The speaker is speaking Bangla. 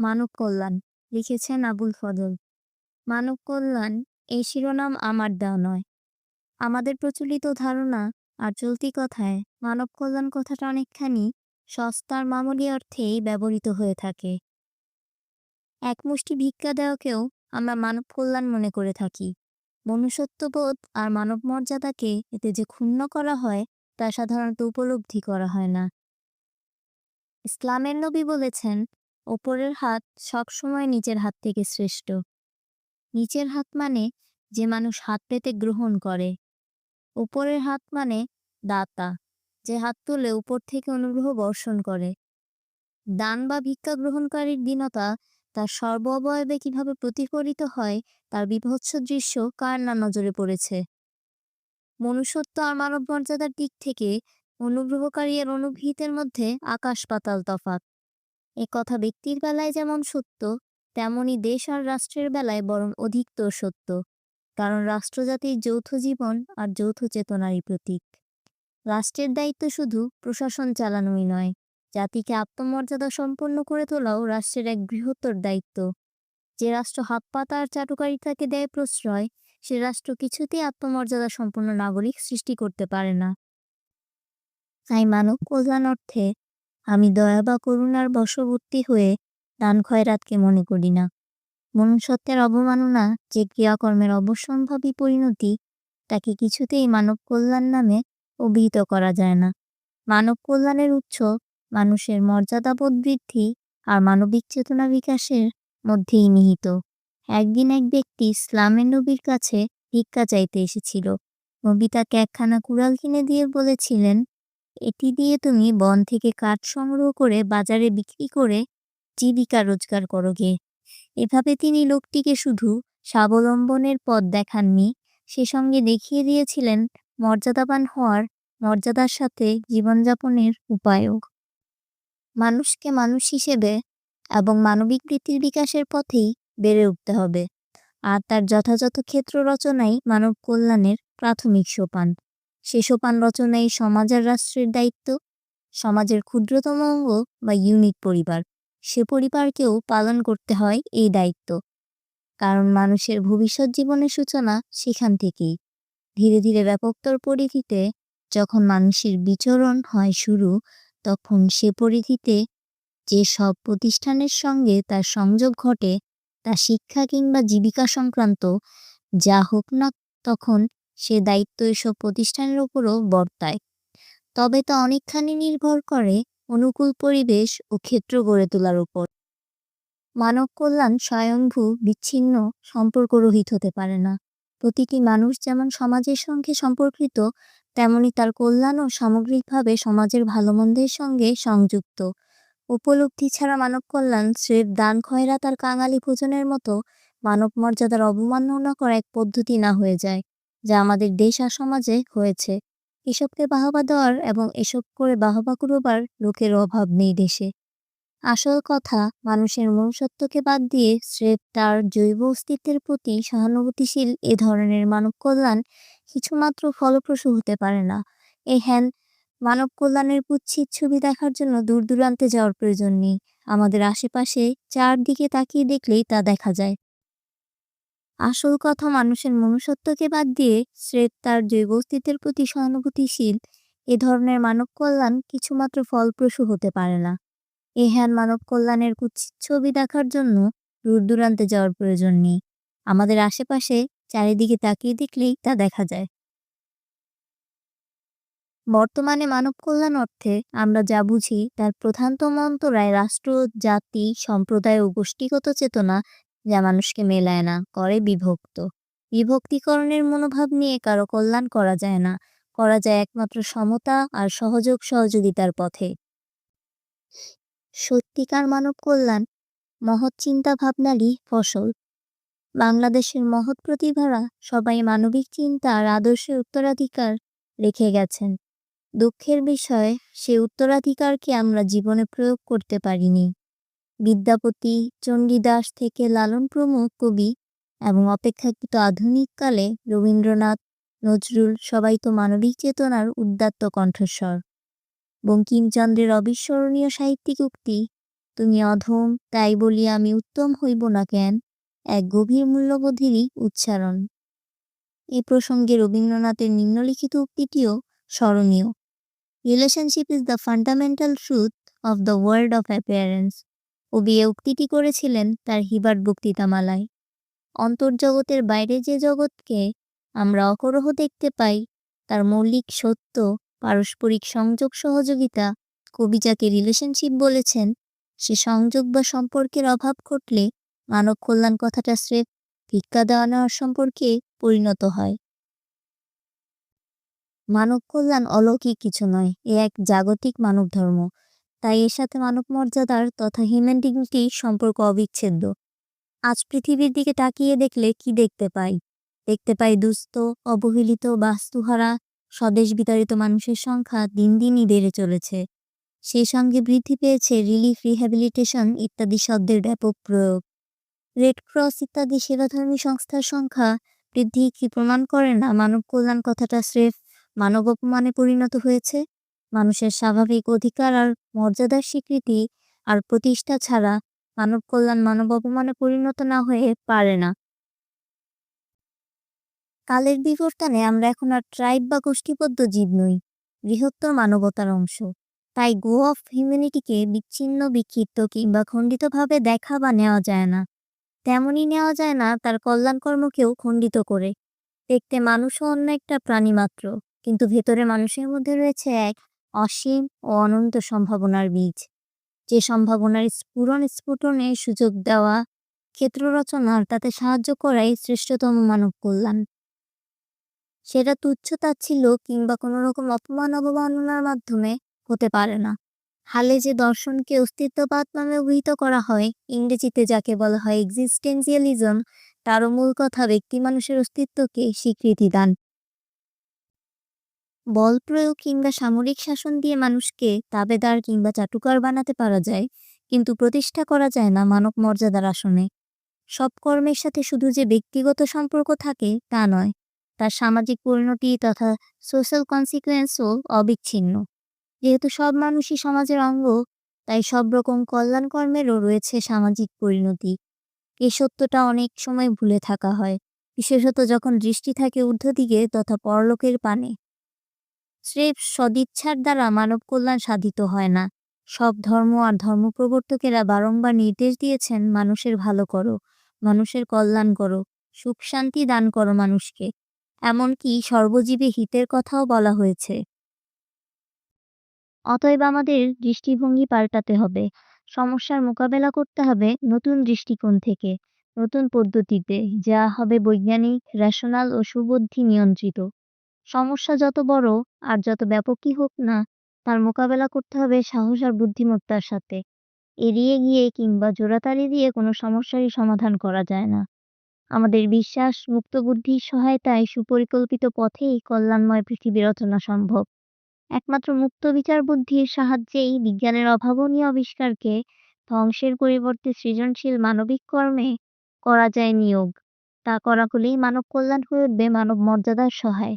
মানব কল্যাণ, লিখেছেন আবুল ফজল। মানব কল্যাণ এই শিরোনাম আমার দেওয়া নয়। আমাদের প্রচলিত ধারণা আর চলতি কথায় মানব কল্যাণ কথাটা অনেকখানি সস্তার মামুলি অর্থেই ব্যবহৃত হয়ে থাকে। এক মুষ্টি ভিক্ষা দেওয়াকেও আমরা মানব কল্যাণ মনে করে থাকি। মনুষ্যত্ববোধ আর মানব মর্যাদাকে এতে যে ক্ষুণ্ণ করা হয়, তা সাধারণত উপলব্ধি করা হয় না। ইসলামের নবী বলেছেন ওপরের হাত সবসময় নিচের হাত থেকে শ্রেষ্ঠ। নিচের হাত মানে যে মানুষ হাত পেতে গ্রহণ করে। উপরের হাত মানে দাতা, যে হাত তুলে উপর থেকে অনুগ্রহ বর্ষণ করে। দান বা ভিক্ষা গ্রহণকারীর দীনতা তার সর্ব অবয়বে কীভাবে প্রতিফলিত হয়, তার বিভৎস দৃশ্য কার না নজরে পড়েছে? মনুষ্যত্ব আর মানব মর্যাদার দিক থেকে অনুগ্রহকারী এর অনুভূতের মধ্যে আকাশ পাতাল তফাত এ কথা ব্যক্তির বেলায় যেমন সত্য, তেমনি দেশ আর রাষ্ট্রের বেলায় বরং অধিকতর সত্য। কারণ রাষ্ট্রজাতির যৌথ জীবন আর যৌথ চেতনারই প্রতীক। রাষ্ট্রের দায়িত্ব শুধু প্রশাসন চালানোই নয়, জাতিকে আত্মমর্যাদা সম্পন্ন করে তোলাও রাষ্ট্রের এক বৃহত্তর দায়িত্ব। যে রাষ্ট্র হাত পাতা আর চাটুকারিতাকে দেয় প্রশ্রয়, সে রাষ্ট্র কিছুতেই আত্মমর্যাদা সম্পন্ন নাগরিক সৃষ্টি করতে পারে না। তাই মানব কল্যাণ অর্থে আমি দয়া বা করুণার বশবর্তী হয়ে দান খয়রাতকে মনে করি না। মনুষ্যত্বের অবমাননা যে ক্রিয়াকর্মের অবশ্যম্ভাবী পরিণতি, তাকে কিছুতেই মানব কল্যাণ নামে অভিহিত করা যায় না। মানব কল্যাণের উৎস মানুষের মর্যাদাবোধ বৃদ্ধি আর মানবিক চেতনা বিকাশের মধ্যেই নিহিত। একদিন এক ব্যক্তি ইসলামের নবীর কাছে ভিক্ষা চাইতে এসেছিল। নবী তাকে একখানা কুড়াল কিনে দিয়ে বলেছিলেন এটি দিয়ে তুমি বন থেকে কাঠ সংগ্রহ করে বাজারে বিক্রি করে জীবিকা রোজগার করো গে। এভাবে তিনি লোকটিকে শুধু স্বাবলম্বনের পথ দেখাননি, সে সঙ্গে দেখিয়ে দিয়েছিলেন মর্যাদাবান হওয়ার মর্যাদার সাথে জীবনযাপনের উপায়ও মানুষকে মানুষ হিসেবে এবং মানবিক বৃত্তির বিকাশের পথেই বেড়ে উঠতে হবে। আর তার যথাযথ ক্ষেত্র রচনাই মানব কল্যাণের প্রাথমিক সোপান। সে সোপান রচনাই সমাজ আর রাষ্ট্রের দায়িত্ব, সমাজের ক্ষুদ্রতম অঙ্গ বা ইউনিট পরিবার। সে পরিবারকেও পালন করতে হয় এই দায়িত্ব। কারণ মানুষের ভবিষ্যৎ জীবনের সূচনা সেখান থেকেই। ধীরে ধীরে ব্যাপকতর পরিধিতে যখন মানুষের বিচরণ হয় শুরু, তখন সে পরিধিতে যে সব প্রতিষ্ঠানের সঙ্গে তার সংযোগ ঘটে, তা শিক্ষা কিংবা জীবিকা সংক্রান্ত, যা হোক না তখন সে দায়িত্ব এসব প্রতিষ্ঠানের উপরও বর্তায়। তবে তা অনেকখানি নির্ভর করে অনুকূল পরিবেশ ও ক্ষেত্র গড়ে তোলার উপর মানব কল্যাণ স্বয়ংভূ বিচ্ছিন্ন সম্পর্ক রহিত হতে পারে না। প্রতিটি মানুষ যেমন সমাজের সঙ্গে সম্পর্কিত, তেমনি তার কল্যাণও সামগ্রিকভাবে সমাজের ভালো মন্দের সঙ্গে সংযুক্ত। উপলব্ধি ছাড়া মানব কল্যাণ স্রেফ দান খয়রাত তার কাঙালি ভোজনের মতো মানব মর্যাদার অবমাননা করা এক পদ্ধতি না হয়ে যায়। যা আমাদের দেশ আর সমাজে হয়েছে। এসবকে বাহবা দেওয়ার এবং এসব করে বাহবা করবার লোকের অভাব নেই দেশে। আসল কথা, মানুষের মনুষ্যত্বকে বাদ দিয়ে স্রেফ তার জৈব অস্তিত্বের প্রতি সহানুভূতিশীল এ ধরনের মানব কল্যাণ কিছুমাত্র ফলপ্রসূ হতে পারে না। এ হ্যান, মানব কল্যাণের কুৎসিত ছবি দেখার জন্য দূর দূরান্তে যাওয়ার প্রয়োজন নেই। আমাদের আশেপাশে চারদিকে তাকিয়ে দেখলেই তা দেখা যায়। আসল কথা মানুষের মনুষ্যত্বকে বাদ দিয়ে স্রেফ তার জৈব অস্তিত্বের প্রতি সহানুভূতিশীল, এ ধরনের মানব কল্যাণ কিছুমাত্র ফলপ্রসূ হতে পারে না। এ হ্যান মানব কল্যাণের কুৎসিত ছবি দেখার জন্য দূর দূরান্তে যাওয়ার প্রয়োজন নেই। আমাদের আশেপাশে চারিদিকে তাকিয়ে দেখলেই তা দেখা যায়। বর্তমানে মানব কল্যাণ অর্থে আমরা যা বুঝি তার প্রধানতম অন্তরায় রাষ্ট্র, জাতি, সম্প্রদায় ও গোষ্ঠীগত চেতনা যা মানুষকে মেলায় না করে বিভক্ত। বিভক্তিকরণের মনোভাব নিয়ে কারও কল্যাণ করা যায় না। করা যায় একমাত্র সমতা আর সহযোগ সহযোগিতার পথে। সত্যিকার মানব কল্যাণ, মহৎ চিন্তা ভাবনারই ফসল। বাংলাদেশের মহৎ প্রতিভারা সবাই মানবিক চিন্তা আর আদর্শের উত্তরাধিকার রেখে গেছেন। দুঃখের বিষয়ে, সে উত্তরাধিকারকে আমরা জীবনে প্রয়োগ করতে পারিনি। বিদ্যাপতি চণ্ডীদাস থেকে লালন প্রমুখ কবি এবং অপেক্ষাকৃত আধুনিককালে রবীন্দ্রনাথ, নজরুল সবাই তো মানবিক চেতনার উদ্দাত্ত কণ্ঠস্বর। বঙ্কিমচন্দ্রের অবিস্মরণীয় সাহিত্যিক উক্তি, তুমি অধম, তাই বলিয়া আমি উত্তম হইব না কেন? এক গভীর মূল্যবোধেরই উচ্চারণ। এ প্রসঙ্গে রবীন্দ্রনাথের নিম্নলিখিত উক্তিটিও স্মরণীয়। Relationship is the fundamental truth of the world of appearance কবি এ উক্তিটি করেছিলেন তার হিবার্ট বক্তৃতামালায়। অন্তর্জগতের বাইরে যে জগৎকে আমরা অকরহ দেখতে পাই, তার মৌলিক সত্য, পারস্পরিক সংযোগ সহযোগিতা, কবি যাকে রিলেশনশিপ বলেছেন, সে সংযোগ বা সম্পর্কের অভাব ঘটলে মানব কল্যাণ কথাটা স্রেফ ভিক্ষা দেওয়া নেওয়ার সম্পর্কে পরিণত হয়। মানব কল্যাণ অলৌকিক কিছু নয়, এ এক জাগতিক মানব ধর্ম তাই এর সাথে মানব মর্যাদার তথা হিউম্যান ডিগনিটির সম্পর্ক অবিচ্ছেদ্য। আজ পৃথিবীর দিকে তাকিয়ে দেখলে কি দেখতে পাই? দেখতে পাই দুস্থ, অবহেলিত, বাস্তুহারা, স্বদেশ বিতাড়িত মানুষের সংখ্যা দিন দিনই বেড়ে চলেছে। সেই সঙ্গে বৃদ্ধি পেয়েছে রিলিফ রিহ্যাবিলিটেশন ইত্যাদি শব্দের ব্যাপক প্রয়োগ। রেড ক্রস ইত্যাদি সেবাধর্মী সংস্থার সংখ্যা বৃদ্ধি কি প্রমাণ করে না মানব কল্যাণ কথাটা স্রেফ মানব অপমানে পরিণত হয়েছে? মানুষের স্বাভাবিক অধিকার আর মর্যাদার স্বীকৃতি আর প্রতিষ্ঠা ছাড়া মানব কল্যাণ মানব অপমানে পরিণত না হয়ে পারে না। কালের বিবর্তনে আমরা এখন আর ট্রাইব বা গোষ্ঠীবদ্ধ জীব নই, বৃহত্তর মানবতার অংশ। তাই গো অফ হিউম্যানিটিকে বিচ্ছিন্ন, বিক্ষিপ্ত কিংবা খণ্ডিতভাবে দেখা বা নেওয়া যায় না। তেমনই নেওয়া যায় না তার কল্যাণ কর্মকেও খণ্ডিত করে। দেখতে মানুষও অন্য একটা প্রাণী মাত্র, কিন্তু ভেতরে মানুষের মধ্যে রয়েছে এক অসীম ও অনন্ত সম্ভাবনার বীজ। যে সম্ভাবনার স্ফুরণ স্ফুটনে সুযোগ দেওয়া ক্ষেত্র রচনার তাতে সাহায্য করাই শ্রেষ্ঠতম মানব কল্যাণ। সেটা তুচ্ছ তাচ্ছিল্য কিংবা কোনো রকম অপমান অবমাননার মাধ্যমে হতে পারে না। হালে যে দর্শনকে অস্তিত্ববাদ নামে অভিহিত করা হয়, ইংরেজিতে যাকে বলা হয় এক্সিস্টেন্সিয়ালিজম তারও মূল কথা ব্যক্তি মানুষের অস্তিত্বকে স্বীকৃতি দান। বল প্রয়োগ কিংবা সামরিক শাসন দিয়ে মানুষকে তাবেদার কিংবা চাটুকার বানাতে পারা যায়, কিন্তু প্রতিষ্ঠা করা যায় না মানব মর্যাদার আসনে। সব কর্মের সাথে শুধু যে ব্যক্তিগত সম্পর্ক থাকে তা নয়, তার সামাজিক পরিণতি তথা সোশ্যাল কনসিকুয়েন্সও অবিচ্ছিন্ন। যেহেতু সব মানুষই সমাজের অঙ্গ, তাই সব রকম কল্যাণ কর্মেরও রয়েছে সামাজিক পরিণতি। এই সত্যটা অনেক সময় ভুলে থাকা হয়, বিশেষত যখন দৃষ্টি থাকে ঊর্ধ্বদিকে তথা পরলোকের পানে। স্রেফ সদিচ্ছার দ্বারা মানব কল্যাণ সাধিত হয় না। সব ধর্ম আর ধর্মপ্রবর্তকেরা বারংবার নির্দেশ দিয়েছেন, মানুষের ভালো করো, মানুষের কল্যাণ করো, সুখ শান্তি দান করো মানুষকে। এমনকি সর্বজীবী হিতের কথাও বলা হয়েছে। অতএব আমাদের দৃষ্টিভঙ্গি পাল্টাতে হবে। সমস্যার মোকাবেলা করতে হবে নতুন দৃষ্টিকোণ থেকে, নতুন পদ্ধতিতে, যা হবে বৈজ্ঞানিক রেশনাল ও সুবুদ্ধি নিয়ন্ত্রিত। সমস্যা যত বড় আর যত ব্যাপকই হোক না, তার মোকাবেলা করতে হবে সাহস আর বুদ্ধিমত্তার সাথে। এড়িয়ে গিয়ে কিংবা জোড়াতালি দিয়ে কোনো সমস্যারই সমাধান করা যায় না। আমাদের বিশ্বাস, মুক্ত বুদ্ধির সহায়তায় সুপরিকল্পিত পথেই কল্যাণময় পৃথিবী রচনা সম্ভব। একমাত্র মুক্ত বিচার বুদ্ধির সাহায্যেই বিজ্ঞানের অভাবনীয় আবিষ্কারকে ধ্বংসের পরিবর্তে সৃজনশীল মানবিক কর্মে করা যায় নিয়োগ। তা করা হলেই মানব কল্যাণ হয়ে উঠবে মানব মর্যাদার সহায়।